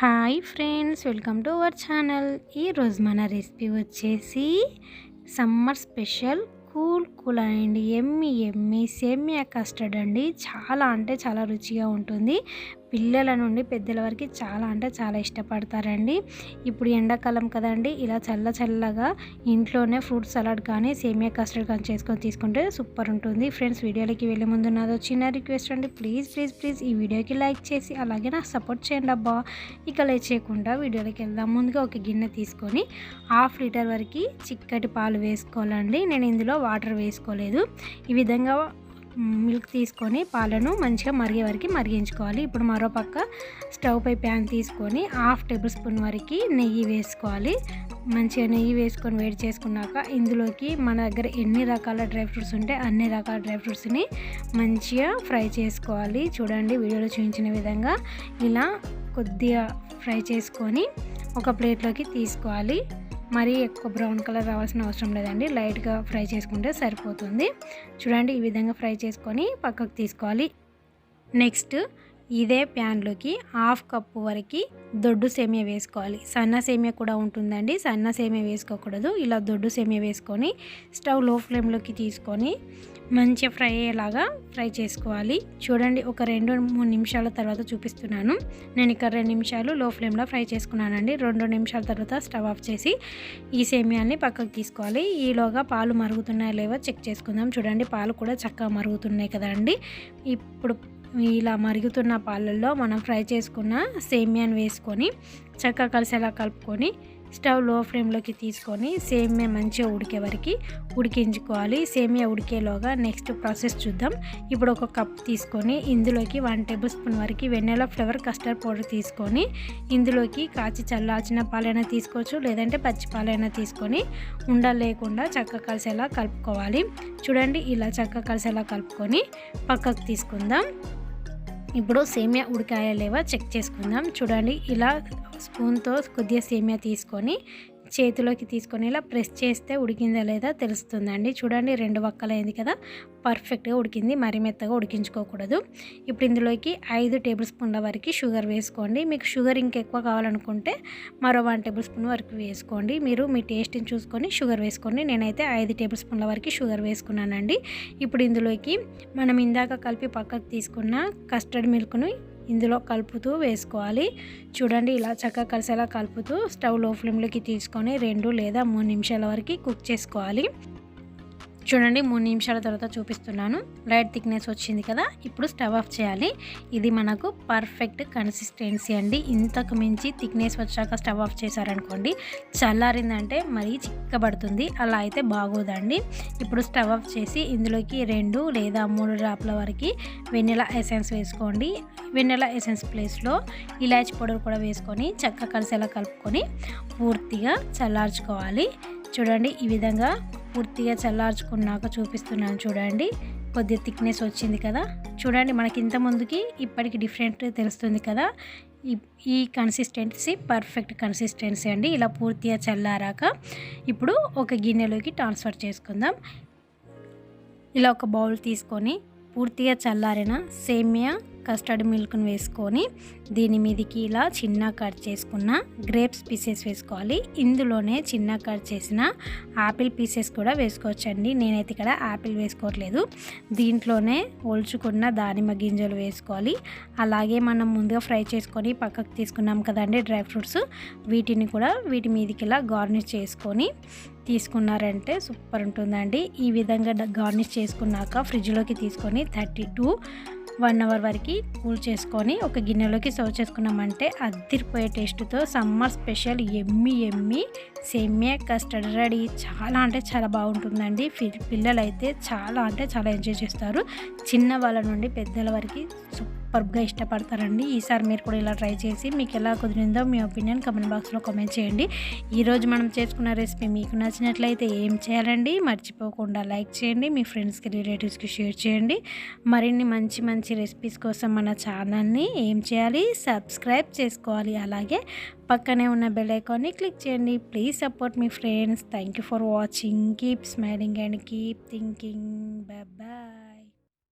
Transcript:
Hi friends welcome to our channel. ఈరోజు మన recipe వచ్చేసి summer special cool cool and yummy yummy సేమియా custard అండి. చాలా అంటే చాలా రుచిగా ఉంటుంది. పిల్లల నుండి పెద్దల వరకు చాలా అంటే చాలా ఇష్టపడతారండి. ఇప్పుడు ఎండాకాలం కదండి ఇలా చల్ల చల్లగా ఇంట్లోనే ఫ్రూట్ సలాడ్ కానీ సేమియా కస్టర్డ్ కానీ చేసుకొని తీసుకుంటే సూపర్ ఉంటుంది. ఫ్రెండ్స్ వీడియోలకి వెళ్ళే ముందు నాదో చిన్న రిక్వెస్ట్ అండి. ప్లీజ్ ప్లీజ్ ప్లీజ్ ఈ వీడియోకి లైక్ చేసి అలాగే నాకు సపోర్ట్ చేయండి అబ్బా. ఇక లేట్ చేయకుండా వీడియోలోకి వెళ్దాం. ముందుగా ఒక గిన్నె తీసుకొని హాఫ్ లీటర్ వరకు చిక్కటి పాలు వేసుకోవాలండి. నేను ఇందులో వాటర్ వేసుకోలేదు. ఈ విధంగా మిల్క్ తీసుకొని పాలను మంచిగా మరిగే వరకు మరిగించుకోవాలి. ఇప్పుడు మరోపక్క స్టవ్ పై ప్యాన్ తీసుకొని హాఫ్ టేబుల్ స్పూన్ వరకు నెయ్యి వేసుకోవాలి. మంచిగా నెయ్యి వేసుకొని వేడి చేసుకున్నాక ఇందులోకి మన దగ్గర ఎన్ని రకాల డ్రై ఫ్రూట్స్ ఉంటే అన్ని రకాల డ్రై ఫ్రూట్స్ని మంచిగా ఫ్రై చేసుకోవాలి. చూడండి వీడియోలో చూపించిన విధంగా ఇలా కొద్దిగా ఫ్రై చేసుకొని ఒక ప్లేట్లోకి తీసుకోవాలి. మరీ ఎక్కువ బ్రౌన్ కలర్ రావాల్సిన అవసరం లేదండి. లైట్గా ఫ్రై చేసుకుంటే సరిపోతుంది. చూడండి ఈ విధంగా ఫ్రై చేసుకొని పక్కకు తీసుకోవాలి. నెక్స్ట్ ఇదే ప్యాన్లోకి హాఫ్ కప్పు వరకు దొడ్డు సేమియా వేసుకోవాలి. సన్న సేమియా కూడా ఉంటుందండి. సన్న సేమియా వేసుకోకూడదు. ఇలా దొడ్డు సేమియా వేసుకొని స్టవ్లో ఫ్లేమ్లోకి తీసుకొని మంచిగా ఫ్రై అయ్యేలాగా ఫ్రై చేసుకోవాలి. చూడండి ఒక రెండు మూడు నిమిషాల తర్వాత చూపిస్తున్నాను. నేను ఇక్కడ రెండు నిమిషాలు లో ఫ్లేమ్లో ఫ్రై చేసుకున్నానండి. రెండు నిమిషాల తర్వాత స్టవ్ ఆఫ్ చేసి ఈ సేమియాన్ని పక్కకు తీసుకోవాలి. ఈలోగా పాలు మరుగుతున్నాయో లేవో చెక్ చేసుకుందాం. చూడండి పాలు కూడా చక్కగా మరుగుతున్నాయి కదండి. ఇప్పుడు ఇలా మరుగుతున్న పాలల్లో మనం ఫ్రై చేసుకున్న సేమియాని వేసుకొని చక్కగా కలిసేలా కలుపుకొని స్టవ్లో ఫ్లేమ్లోకి తీసుకొని సేమియా మంచిగా ఉడికే వరకు ఉడికించుకోవాలి. సేమియా ఉడికేలోగా నెక్స్ట్ ప్రాసెస్ చూద్దాం. ఇప్పుడు ఒక కప్ తీసుకొని ఇందులోకి వన్ టేబుల్ స్పూన్ వరకు వెన్నెల ఫ్లేవర్ కస్టర్డ్ పౌడర్ తీసుకొని ఇందులోకి కాచి చల్లార్చిన పాలైనా తీసుకోవచ్చు లేదంటే పచ్చి పాలైనా తీసుకొని ఉండలేకుండా చక్క కలిసేలా కలుపుకోవాలి. చూడండి ఇలా చక్క కలిసేలా కలుపుకొని పక్కకు తీసుకుందాం. ఇప్పుడు సేమియా ఉడికాయా లేవా చెక్ చేసుకుందాం. చూడండి ఇలా స్పూన్తో కొద్దిగా సేమియా తీసుకొని చేతిలోకి తీసుకొని ఇలా ప్రెస్ చేస్తే ఉడికిందా లేదా తెలుస్తుందండి. చూడండి రెండు వక్కలైంది కదా. పర్ఫెక్ట్గా ఉడికింది మరి మెత్తగా ఉడికించుకోకూడదు. ఇప్పుడు ఇందులోకి ఐదు టేబుల్ స్పూన్ల వరకు షుగర్ వేసుకోండి. మీకు షుగర్ ఇంకెక్కువ కావాలనుకుంటే మరో వన్ టేబుల్ స్పూన్ వరకు వేసుకోండి. మీరు మీ టేస్ట్ని చూసుకొని షుగర్ వేసుకోండి. నేనైతే ఐదు టేబుల్ స్పూన్ల వరకు షుగర్ వేసుకున్నానండి. ఇప్పుడు ఇందులోకి మనం ఇందాక కలిపి పక్కకు తీసుకున్న కస్టర్డ్ మిల్క్ను ఇందులో కలుపుతూ వేసుకోవాలి. చూడండి ఇలా చక్కగా కలిసేలా కలుపుతూ స్టవ్లో ఫ్లేమ్లోకి తీసుకొని రెండు లేదా మూడు నిమిషాల వరకు కుక్ చేసుకోవాలి. చూడండి మూడు నిమిషాల తర్వాత చూపిస్తున్నాను. లైట్ థిక్నెస్ వచ్చింది కదా ఇప్పుడు స్టవ్ ఆఫ్ చేయాలి. ఇది మనకు పర్ఫెక్ట్ కన్సిస్టెన్సీ అండి. ఇంతకు మించి థిక్నెస్ వచ్చాక స్టవ్ ఆఫ్ చేశారనుకోండి చల్లారిందంటే మరీ చిక్కబడుతుంది. అలా అయితే బాగోదండి. ఇప్పుడు స్టవ్ ఆఫ్ చేసి ఇందులోకి రెండు లేదా మూడు డ్రాప్ల వరకు వెన్నెల ఎసెన్స్ వేసుకోండి. వెన్నెల ఎసెన్స్ ప్లేస్లో ఇలాచి పౌడర్ కూడా వేసుకొని చక్క కలిసేలా కలుపుకొని పూర్తిగా చల్లార్చుకోవాలి. చూడండి ఈ విధంగా పూర్తిగా చల్లార్చుకున్నాక చూపిస్తున్నాను చూడండి. కొద్దిగా థిక్నెస్ వచ్చింది కదా. చూడండి మనకి ఇంత ముందుకి ఇప్పటికి డిఫరెంట్ తెలుస్తుంది కదా. ఈ కన్సిస్టెన్సీ పర్ఫెక్ట్ కన్సిస్టెన్సీ అండి. ఇలా పూర్తిగా చల్లారాక ఇప్పుడు ఒక గిన్నెలోకి ట్రాన్స్ఫర్ చేసుకుందాం. ఇలా ఒక బౌల్ తీసుకొని పూర్తిగా చల్లారిన సేమియా కస్టర్డ్ మిల్క్ను వేసుకొని దీని మీదకి ఇలా చిన్న కట్ చేసుకున్న గ్రేప్స్ పీసెస్ వేసుకోవాలి. ఇందులోనే చిన్న కట్ చేసిన ఆపిల్ పీసెస్ కూడా వేసుకోవచ్చండి. నేనైతే ఇక్కడ ఆపిల్ వేసుకోవట్లేదు. దీంట్లోనే ఒలుచుకున్న దానిమ్మ గింజలు వేసుకోవాలి. అలాగే మనం ముందుగా ఫ్రై చేసుకొని పక్కకు తీసుకున్నాం కదండి డ్రై ఫ్రూట్స్. వీటిని కూడా వీటి మీదకి ఇలా గార్నిష్ చేసుకొని తీసుకున్నారంటే సూపర్ ఉంటుందండి. ఈ విధంగా గార్నిష్ చేసుకున్నాక ఫ్రిడ్జ్లోకి తీసుకొని థర్టీ టూ వన్ అవర్ వరకు కూల్ చేసుకొని ఒక గిన్నెలోకి సర్వ్ చేసుకున్నామంటే అద్దిరిపోయే టేస్ట్తో సమ్మర్ స్పెషల్ ఎమ్మి ఎమ్మి సేమియా కస్టర్డ్ రెడీ. చాలా అంటే చాలా బాగుంటుందండి. పిల్లలు అయితే చాలా అంటే చాలా ఎంజాయ్ చేస్తారు. చిన్న వాళ్ళ నుండి పెద్దల వరకు సూపర్గా ఇష్టపడతారండి. ఈసారి మీరు కూడా ఇలా ట్రై చేసి మీకు ఎలా కుదిరిందో మీ ఒపీనియన్ కమెంట్ బాక్స్లో కామెంట్ చేయండి. ఈరోజు మనం చేసుకున్న రెసిపీ మీకు నచ్చినట్లయితే ఏం చేయాలండి? మర్చిపోకుండా లైక్ చేయండి. మీ ఫ్రెండ్స్కి రిలేటివ్స్కి షేర్ చేయండి. మరిన్ని మంచి మంచి రెసిపీస్ కోసం మన ఛానల్ని ఏం చేయాలి? సబ్స్క్రైబ్ చేసుకోవాలి. అలాగే పక్కనే ఉన్న బెల్ ఐకాన్ని క్లిక్ చేయండి. Please support me friends. Thank you for watching. Keep smiling and keep thinking. Bye.